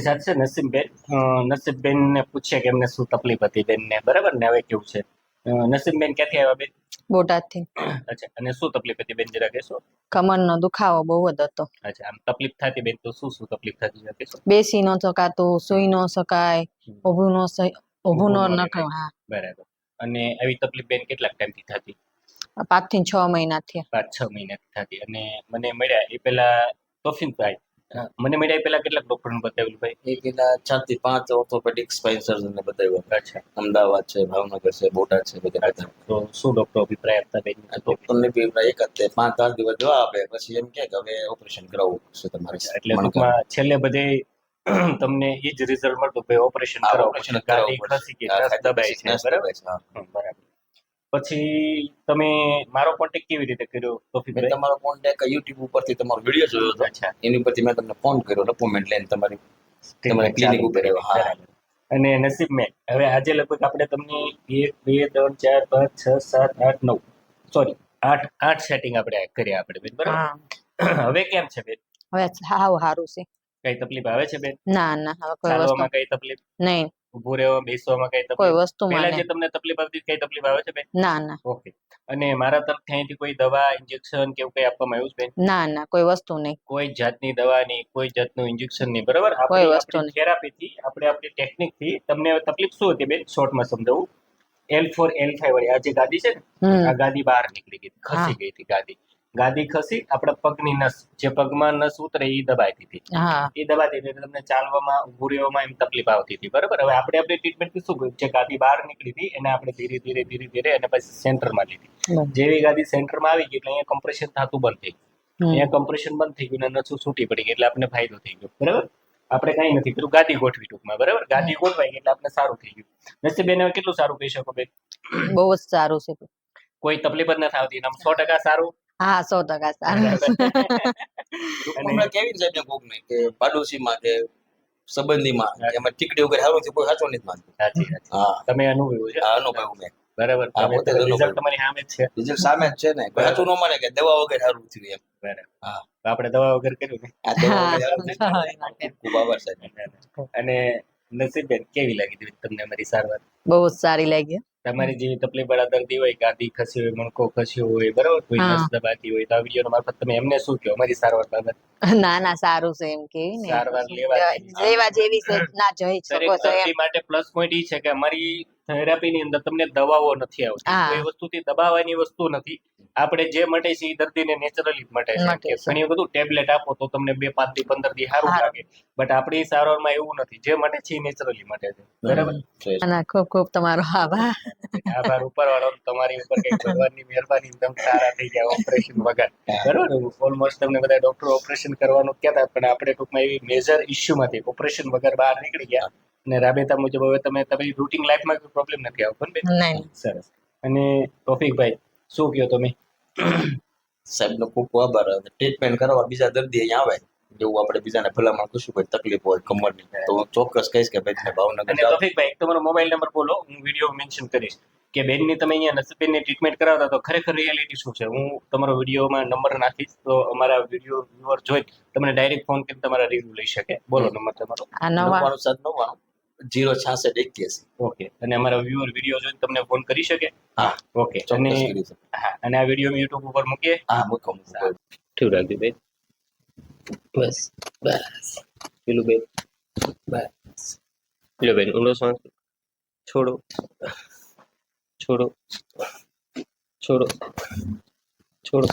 આપણી સાથે છે નસીબબેન નસીબબેનને પૂછીએ કે એમને શું તકલીફ હતી બેનને. બરાબર ને? હવે કેવું છે? નસીમબેન નસીબબેન ક્યાંથી આવ્યા બેન? બોટાદથી. અચ્છા અને શું તકલીફ હતી બેન જરા કહેશો? કમરનો દુખાવો બહુ જ હતો. અચ્છા આમ તકલીફ થતી બેન તો શું શું તકલીફ થતી જરા કહેશો? બેસી ન શકાતું સુઈ ન શકાય ઊભું ન ઊભું ન ન નખાય હા. બરાબર. અને આવી તકલીફ બેન કેટલાક ટાઈમથી થતી? પાંચથી છ મહિના થયા. પાંચ છ મહિનાથી થતી. અને મને મળ્યા એ પેલા તોફીનભાઈ મને મળ્યા પેલા કેટલાક ડોક્ટરને બતાવેલું ભાઈ? એ પેલા ચારથી પાંચ ઓર્થોપેડિક સ્પાઇન સર્જન ને બતાવ્યું. અચ્છા. અમદાવાદ છે ભાવનગર છે બોટાદ છે બધા તો શું ડોક્ટર અભિપ્રાય આપતા બેન? ડોક્ટર ને બી એક જ પાંચ દસ દિવસ જવાબ આપે પછી એમ કે હવે ઓપરેશન કરાવવું છે તમારે. એટલે છેલ્લે બધે તમને એ જ રિઝલ્ટ મળતું ભાઈ ઓપરેશન કરાવો ઓપરેશન કરાવો ખસી ગઈ દબાય છે બરાબર દબાઈ છે, હા. હમ, બરાબર પછી તમે મારો કોન્ટેક કેવી રીતે કર્યો મેં તોફીકભાઈ તમારો કોન્ટેક યુટ્યુબ ઉપરથી તમારો વીડિયો જોયો હતો. અચ્છા. એની ઉપરથી મેં તમને ફોન કર્યો અપોઇન્ટમેન્ટ લઈને તમારી તમારી ક્લિનિક ઉપર આવ્યો, હા. બરાબર. અને નસીબ મેં હવે આજે લગભગ આપણે તમને એક બે ત્રણ ચાર પાંચ છ સાત આઠ નવ સોરી આઠ આઠ સેટિંગ આપણે કર્યા આપણે બેન બરાબર? હા. હવે કેમ છે બેન? હવે હાવ સારું છે. કઈ તકલીફ આવે છે બેન? ના ના હવે કોઈ વસ્તુ ચાલવામાં કઈ તકલીફ? નહીં. ઉભું રહેવા બેસવામાં કઈ કોઈ વસ્તુ પહેલા જે તમને તકલીફ આવતી કઈ તકલીફ આવે છે બેન? ના ના. ઓકે. અને મારા તરફથી અહીંથી કોઈ દવા ઇન્જેક્શન કે એવું કઈ આપવામાં આવ્યું છે બેન? ના ના કોઈ વસ્તુ નહીં. કોઈ જાતની દવાની કોઈ જાતનું ઇન્જેક્શન નહીં બરાબર? કોઈ આપણી વસ્તુ આપણી થેરાપીથી આપણે આપણી ટેકનિકથી તમને તકલીફ શું હતી બેન? શોર્ટમાં સમજાવું. એલ ફોર એલ ફાઈવ વાળી આ જે ગાદી છે ને આ ગાદી બહાર નીકળી ગઈ ખસી ગઈ હતી ગાદી. ગાદી ખસી આપણા પગની નસ જે પગમાં નસ ઉતરે એ દબાતી હતી. એ દબાતી હતી તમને ચાલવામાં રહેવામાં એમ તકલીફ આવતી હતી. બરાબર? હવે આપણે આપણે ટ્રીટમેન્ટ શું કર્યું જે ગાદી બહાર નીકળી હતી એને આપણે ધીરે ધીરે ધીરે ધીરે અને પછી સેન્ટરમાં લીધી. જેવી ગાદી સેન્ટરમાં આવી ગઈ એટલે અહીંયા કમ્પ્રેશન થતું બંધ થઈ અહીંયા કમ્પ્રેશન બંધ થઈ ગયું અને નસું છૂટી પડી ગઈ એટલે આપણને ફાયદો થઈ ગયો. બરાબર? આપણે કઈ નથી કર્યું. ગાદી ગોઠવી ટૂંકમાં. બરાબર? ગાદી ગોઠવાઈ એટલે આપણે સારું થઈ ગયું. નસીબેન હવે કેટલું સારું કહી શકો બેન? બહુ જ સારું છે. કોઈ તકલીફ જ નથી આવતી. આમ સો ટકા સારું. હા સો ટકા સારું. હમણાં કેવી રીતે ને કોક નહીં કે પાડોશીમાં કે સંબંધીમાં એમાં ટીકડી વગર સારું છે કોઈ સાચો નથી માનતું. સાચી હા. તમે અનુભવ્યું છે. આ અનુભવ મેં. બરાબર. હા, અનુભવ્યું. રિઝલ્ટ તમારી સામે જ છે. રિઝલ્ટ સામે જ છે ને. સાચું ન માને કે દવા વગર સારું થયું એમ. બરાબર. હા. તો આપણે દવા વગર કર્યું ને? હા. થયું. ખૂબ આભાર સાહેબ. અને નસીબેન કેવી લાગી તમને અમારી સારવાર? બહુ જ સારી લાગી. તમારી જેવી તકલીફ વાળા દર્દી હોય ગાદી ખસી હોય મણકો ખસ્યો હોય બરાબર? કોઈ. નસ દબાતી હોય તો આ વીડિયો મારફત તમે એમને શું કહો મારી સારવાર બાબત? ના ના સારું છે એમ કેવી ને. સારવાર લેવા લેવા જેવી છે ના જઈ શકો છો એમ. માટે પ્લસ પોઈન્ટ ઈ છે કે અમારી થેરાપી ની અંદર તમને દવાઓ નથી આવતી. કોઈ વસ્તુથી દબાવવાની વસ્તુ નથી. આપણે જે મટે છે એ દર્દીને નેચરલી મટે છે. મટે છે. ઘણી બધું ટેબ્લેટ આપો તો તમને બે પાંચથી પંદરથી સારું સારું. લાગે. બટ આપણી સારવારમાં એવું નથી. જે મટે છે એ નેચરલી મટે છે. બરાબર? ખૂબ ખૂબ તમારો આભાર. આભાર ઉપર વાળો તમારી ઉપર કઈ ભગવાનની મહેરબાની તમે સારા થઈ ગયા ઓપરેશન વગર. બરાબર? ઓલમોસ્ટ તમને બધા ડોક્ટર ઓપરેશન કરવાનું કહેતા પણ આપણે ટૂંકમાં એવી મેજર ઇસ્યુમાંથી ઓપરેશન વગર બહાર નીકળી ગયા. અને રાબેતા મુજબ હવે તમે તમારી રૂટિંગ લાઈફમાં કોઈ પ્રોબ્લેમ નથી આવતો ને સરસ. અને તોફિકભાઈ શું કહો તમે? સાહેબનો ખૂબ ખૂબ આભાર. ટ્રીટમેન્ટ કરવા બીજા દર્દી અહીંયા આવે. જેવું આપણે બીજાને ભલામણ કરશું કોઈ તકલીફ હોય કમરની તો હું ચોક્કસ કહીશ કે ભાઈ તમે ભાવનગર અને જાઓ તમારો મોબાઈલ નંબર બોલો હું વીડિયો મેન્શન કરીશ. કે બેનની તમે અહીંયા નસીબેનની ટ્રીટમેન્ટ કરાવતા તો ખરેખર રિયાલિટી શું છે? હું તમારો વિડીયોમાં નંબર નાખીશ તો અમારા વીડિયો વ્યુઅર જોઈ તમને ડાયરેક્ટ ફોન કરીને તમારા રિવ્યુ લઈ શકે. બોલો નંબર તમારો. આ નવ્વાણું સાત નવ્વાણું જીરો છાસઠ એક્યાસી. ઓકે. અને અમારા વ્યુઅર વીડિયો જોઈને તમને ફોન કરી શકે? હા. ઓકે. અને ચોક્કસ કરી શકો. હા અને આ વીડિયો યુટ્યુબ ઉપર મૂકીએ? હા મૂકો મૂકો. ઠીક રાખજો બેન બસ બસ. પેલું બેન બસ. પેલો બેન ઊંડો શ્વાસ. છોડો. છોડો. છોડો. છોડો.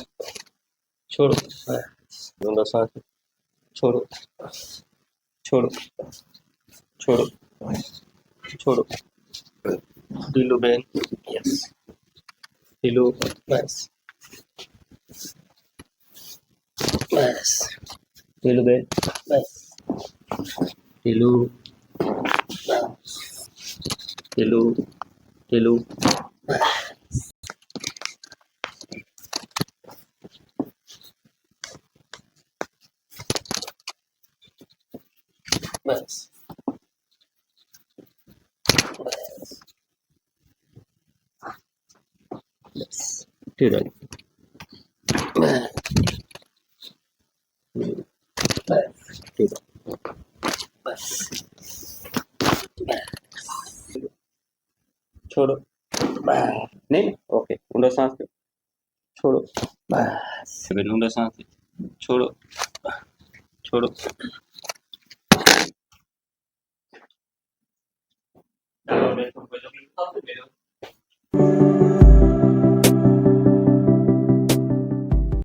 છોડો. બસ. ઊંડો શ્વાસ. છોડો. છોડો. છોડો. છોડો ઢીલું બેન યસ ઢીલું બસ બસ ઢીલું બેન બસ ઢીલું ઢીલું ઢીલું બસ ઢીલું બસ ઢીલું બસ છોડો બસ નહીં ઓકે ઊંડો શ્વાસ લો છોડો બસ પેલું ઊંડો શ્વાસ લો. છોડો